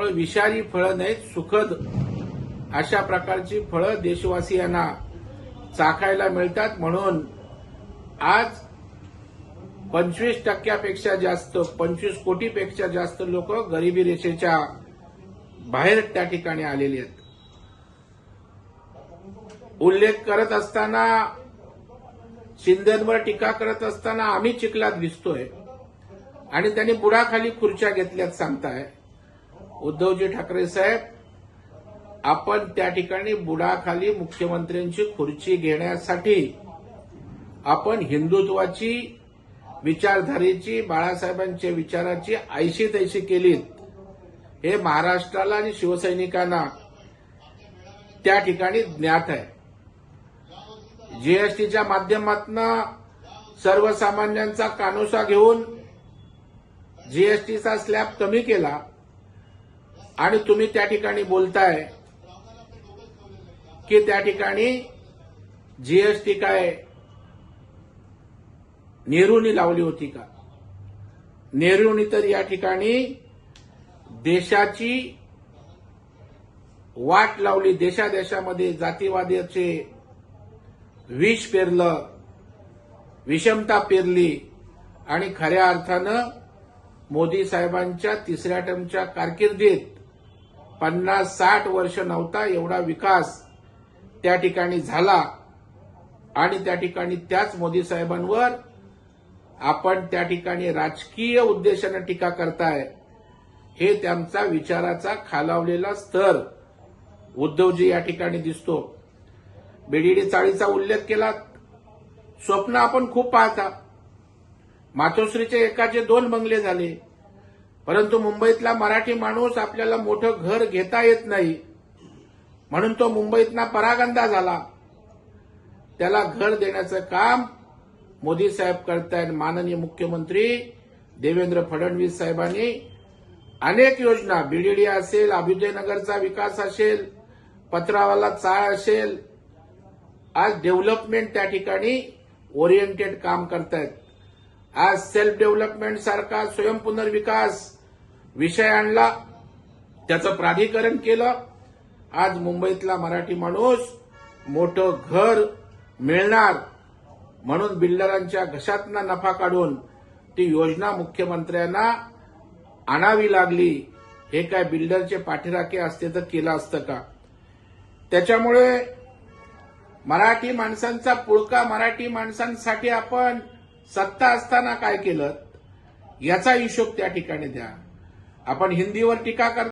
त्यामुळे विषारी फळं नाहीत सुखद अशा प्रकारची फळं देशवासियांना चाखायला मिळतात. म्हणून आज पंचवीस टक्क्यापेक्षा जास्त पंचवीस कोटीपेक्षा जास्त लोक गरिबी रेषेच्या बाहेर त्या ठिकाणी आलेली आहेत. उल्लेख करत असताना शिंदेवर टीका करत असताना आम्ही चिखलात दिसतोय. आणि त्यांनी बुडाखाली खुर्च्या घेतल्यात सांगताय. उद्धवजी ठाकरे साहेब आपण त्या ठिकाणी बुडाखाली मुख्यमंत्र्यांची खुर्ची घेण्यासाठी आपण हिंदुत्वाची विचारधारेची बाळासाहेबांच्या विचाराची ऐशी तैशी केलीत. हे महाराष्ट्राला आणि शिवसैनिकांना त्या ठिकाणी ज्ञात आहे. जीएसटीच्या माध्यमातून सर्वसामान्यांचा कानोसा घेऊन जीएसटीचा स्लॅब कमी केला आणि तुम्ही त्या ठिकाणी बोलताय की त्या ठिकाणी जीएसटी काय नेहरूनी लावली होती का? नेहरूनी तर या ठिकाणी देशाची वाट लावली देशादेशामध्ये जातीवादाचे विष पेरलं विषमता पेरली आणि खऱ्या अर्थानं मोदी साहेबांच्या तिसऱ्या टर्मच्या कारकिर्दीत पन्नास साठ वर्ष नव्हता एवढा विकास त्या ठिकाणी झाला. आणि त्या ठिकाणी त्याच मोदी साहेबांवर आपण त्या ठिकाणी राजकीय उद्देशानं टीका करताय हे त्यांचा विचाराचा खालावलेला स्तर उद्धवजी या ठिकाणी दिसतो. बीडीडी चाळीचा उल्लेख केला स्वप्न आपण खूप पाहता. मातोश्रीचे एकाचे दोन बंगले झाले. परंतु मुंबईतला मराठी माणूस आपल्याला मोठं घर घेता येत नाही. म्हणून तो मुंबईतना परागंदा झाला. त्याला घर देण्याचं काम मोदी साहेब करतायत माननीय मुख्यमंत्री देवेंद्र फडणवीस साहेबांनी. अनेक योजना बीडीडी असेल अभ्युदयनगरचा विकास असेल पत्रावाला चाळ असेल आज डेव्हलपमेंट त्या ठिकाणी ओरिएंटेड काम करतायत. आज सेल्फ डेव्हलपमेंट सारखा स्वयंपुनर्विकास विषय आणला त्याचं प्राधिकरण केलं. आज मुंबईतला मराठी माणूस मोठं घर मिळणार म्हणून बिल्डरांच्या घशातनं नफा काढून ती योजना मुख्यमंत्र्यांना आणावी लागली. हे काय बिल्डरचे पाठीराखे असते तर केलं असतं का? त्याच्यामुळे मराठी माणसांचा पुळका मराठी माणसांसाठी आपण सत्ता असताना काय केलं? याचा हिशोब त्या ठिकाणी द्या. आपण हिंदीवर टीका करतो.